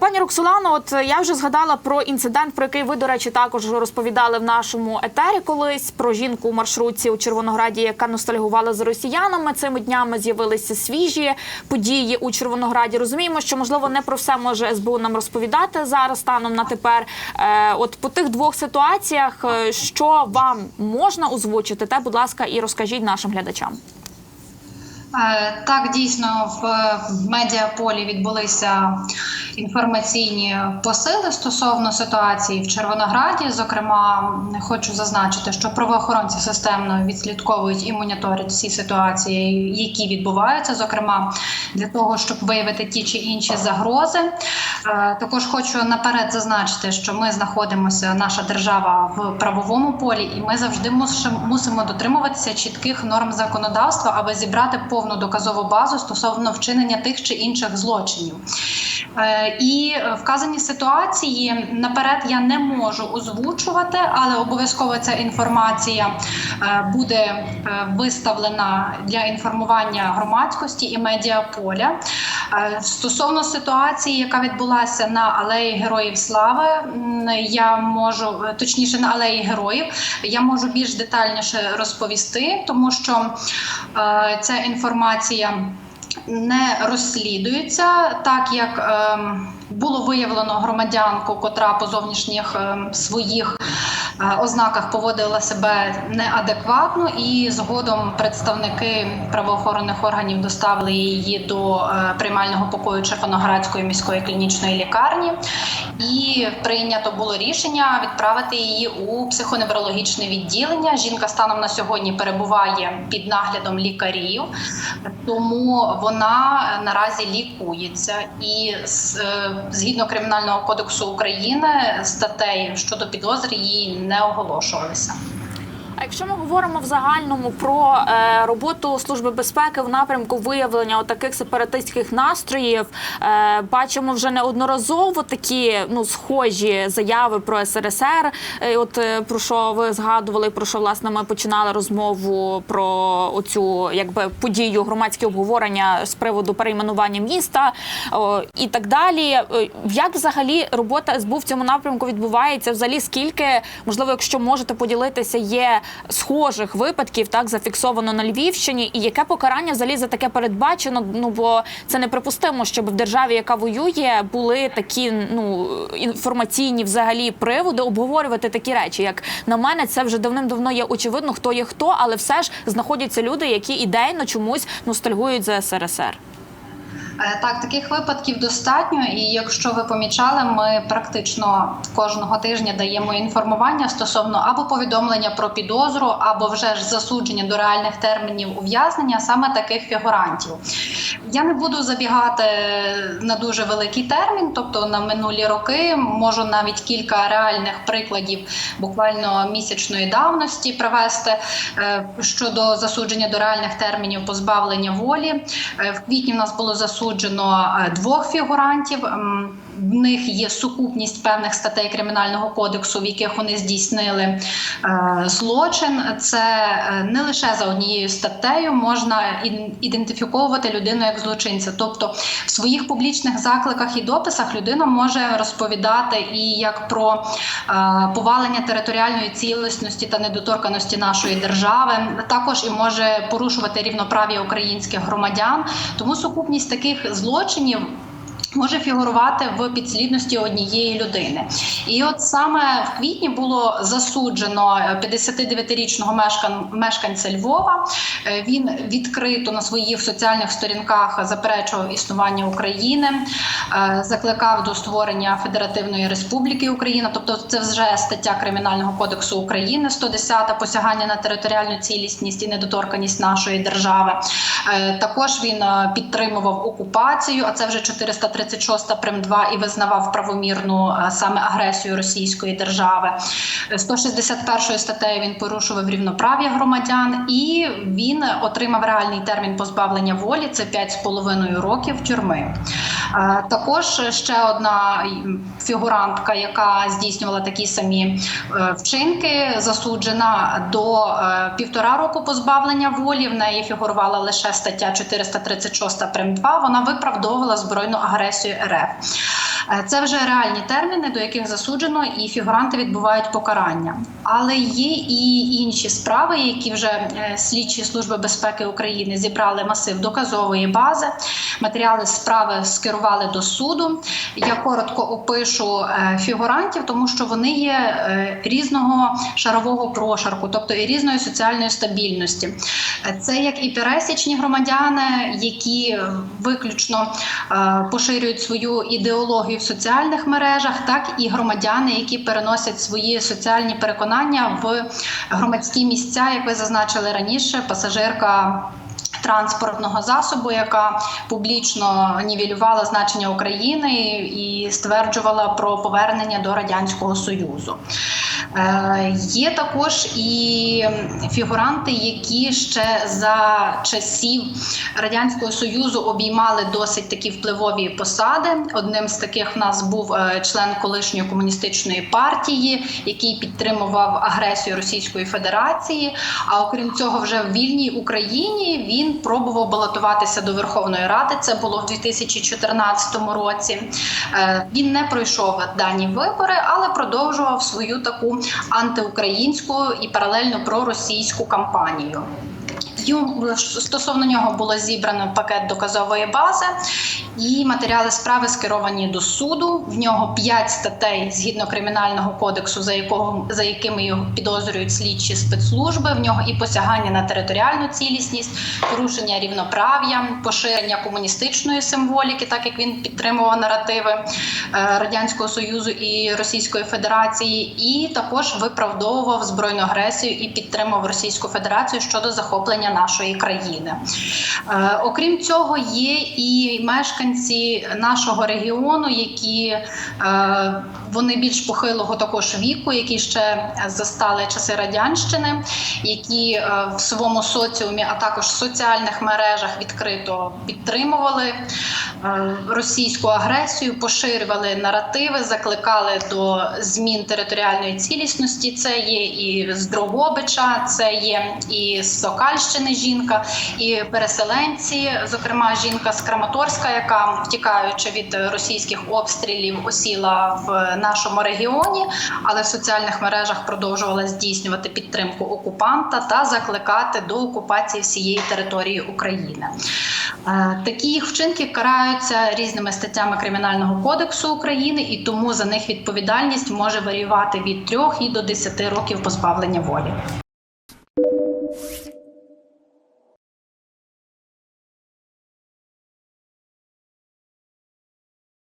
Пані Роксолано, от е, я вже згадала про інцидент, про який ви, до речі, також розповідали в нашому етері колись про жінку у маршрутці у Червонограді, яка ностальгувала за росіянами. Цими днями з'явилися свіжі події у Червонограді. Розуміємо, що можливо не про все може СБУ нам розповідати зараз станом на тепер. Е, от по тих двох ситуаціях, е, що вам можна озвучити, те, будь ласка, і розкажіть нашим глядачам. Так, дійсно, в медіаполі відбулися інформаційні посили стосовно ситуації в Червонограді. Зокрема, хочу зазначити, що правоохоронці системно відслідковують і моніторять всі ситуації, які відбуваються, зокрема для того, щоб виявити ті чи інші загрози. Е, Також хочу наперед зазначити, що ми знаходимося, наша держава в правовому полі, і ми завжди мусимо мусимо дотримуватися чітких норм законодавства, аби зібрати повну доказову базу стосовно вчинення тих чи інших злочинів. Е, І вказані ситуації наперед я не можу озвучувати, але обов'язково ця інформація е, буде е, виставлена для інформування громадськості і медіаполя. Е, Стосовно ситуації, яка відбулася на алеї Героїв Слави, я можу е, точніше на алеї Героїв, я можу більш детальніше розповісти, тому що е, ця інформація не розслідується, так як ем, було виявлено громадянку, котра по зовнішніх ем, своїх ознаках поводила себе неадекватно, і згодом представники правоохоронних органів доставили її до е, приймального покою Червоноградської міської клінічної лікарні, і прийнято було рішення відправити її у психоневрологічне відділення. Жінка станом на сьогодні перебуває під наглядом лікарів, тому вона е, наразі лікується і е, згідно кримінального кодексу України статей щодо підозри da ogłoszone są. А якщо ми говоримо в загальному про е, роботу служби безпеки в напрямку виявлення таких сепаратистських настроїв, е, бачимо вже неодноразово такі ну схожі заяви про СРСР. Е, от е, про що ви згадували, про що власне ми починали розмову про оцю якби подію громадське обговорення з приводу перейменування міста о, і так далі. Е, Як взагалі робота СБУ в цьому напрямку відбувається? Взагалі, скільки можливо, якщо можете поділитися, є схожих випадків, так зафіксовано на Львівщині, і яке покарання взагалі за таке передбачено? Ну бо це неприпустимо, щоб в державі, яка воює, були такі ну інформаційні взагалі приводи обговорювати такі речі. Як на мене, це вже давним-давно є очевидно, хто є хто, але все ж знаходяться люди, які ідейно чомусь ностальгують за СРСР. Е, Так, таких випадків достатньо, і якщо ви помічали, ми практично кожного тижня даємо інформування стосовно або повідомлення про підозру, або вже ж засудження до реальних термінів ув'язнення саме таких фігурантів. Я не буду забігати на дуже великий термін, тобто на минулі роки можу навіть кілька реальних прикладів буквально місячної давності привести е, щодо засудження до реальних термінів позбавлення волі. Е, В квітні в нас було засуджено е, двох фігурантів. В них є сукупність певних статей кримінального кодексу, в яких вони здійснили е, злочин. Це е, не лише за однією статтею можна ідентифіковувати людину як злочинця. Тобто в своїх публічних закликах і дописах людина може розповідати і як про повалення територіальної цілісності та недоторканості нашої держави, також і може порушувати рівноправ'я українських громадян. Тому сукупність таких злочинів. Може фігурувати в підслідності однієї людини, і от саме в квітні було засуджено е, 59-річного мешкан... мешканця Львова. Е, Він відкрито на своїх соціальних сторінках заперечував існування України, е, закликав до створення Федеративної Республіки Україна. Тобто, це вже стаття Кримінального кодексу України, 110 посягання на територіальну цілісність і недоторканість нашої держави. Е, Також він е, підтримував окупацію, а це вже 436 прим 2 і визнавав правомірну е, саме агресію Російської держави. Е, 161 статтею він порушував рівноправ'я громадян, і він отримав реальний термін позбавлення волі. Це 5,5 років тюрми. Е, Також ще одна фігурантка, яка здійснювала такі самі е, вчинки, засуджена до півтора року позбавлення волі. В неї фігурувала лише стаття 436 прим 2. Вона виправдовувала збройну агресію агресію РФ. Е, Це вже реальні терміни, до яких засуджено, і фігуранти відбувають покарання. Але є і інші справи, які вже е, слідчі служби безпеки України зібрали масив доказової бази. Матеріали справи скерували до суду. Я коротко опишу е, фігурантів, тому що вони є різного шарового прошарку, тобто і різної соціальної стабільності. Це як і пересічні громадяни, які виключно поширюють свою ідеологію в соціальних мережах, так і громадяни, які переносять свої соціальні переконання в громадські місця, як ви зазначили раніше, пасажирка. Транспортного засобу, яка публічно нівелювала значення України і стверджувала про повернення до радянського союзу. Е, є також і фігуранти, які ще за часів радянського союзу обіймали досить такі впливові посади. Одним з таких в нас був е, член колишньої комуністичної партії, який підтримував агресію Російської Федерації. А окрім цього, вже в вільній Україні він пробував балотуватися до Верховної Ради. Це було в 2014 році. Е, Він не пройшов дані вибори, але продовжував свою таку антиукраїнську і паралельно проросійську кампанію. Йому- Стосовно нього було зібрано пакет доказової бази, і матеріали справи скеровані до суду. В нього п'ять статей згідно кримінального кодексу, за якого за якими його підозрюють слідчі спецслужби. В нього і посягання на територіальну цілісність, порушення рівноправ'я, поширення комуністичної символіки, так як він підтримував наративи е, радянського союзу і Російської Федерації, і також виправдовував збройну агресію і підтримував Російську Федерацію щодо захоплення нашої країни. Е, Окрім цього, є і мешканці нашого регіону, які е, вони більш похилого також віку, які ще застали часи радянщини, які е, в своєму соціумі, а також в соціальних мережах відкрито підтримували е, російську агресію, поширювали наративи, закликали до змін територіальної цілісності. Це є і з Дрогобича, це є і з Сокальщини жінка, і переселенці, зокрема жінка з Краматорська, яка втікаючи від російських обстрілів, осіла в нашому регіоні, але в соціальних мережах продовжувала здійснювати підтримку окупанта та закликати до окупації всієї території України. Е, Такі їх вчинки караються різними статтями Кримінального кодексу України, і тому за них відповідальність може варіювати від 3 і до 10 років позбавлення волі.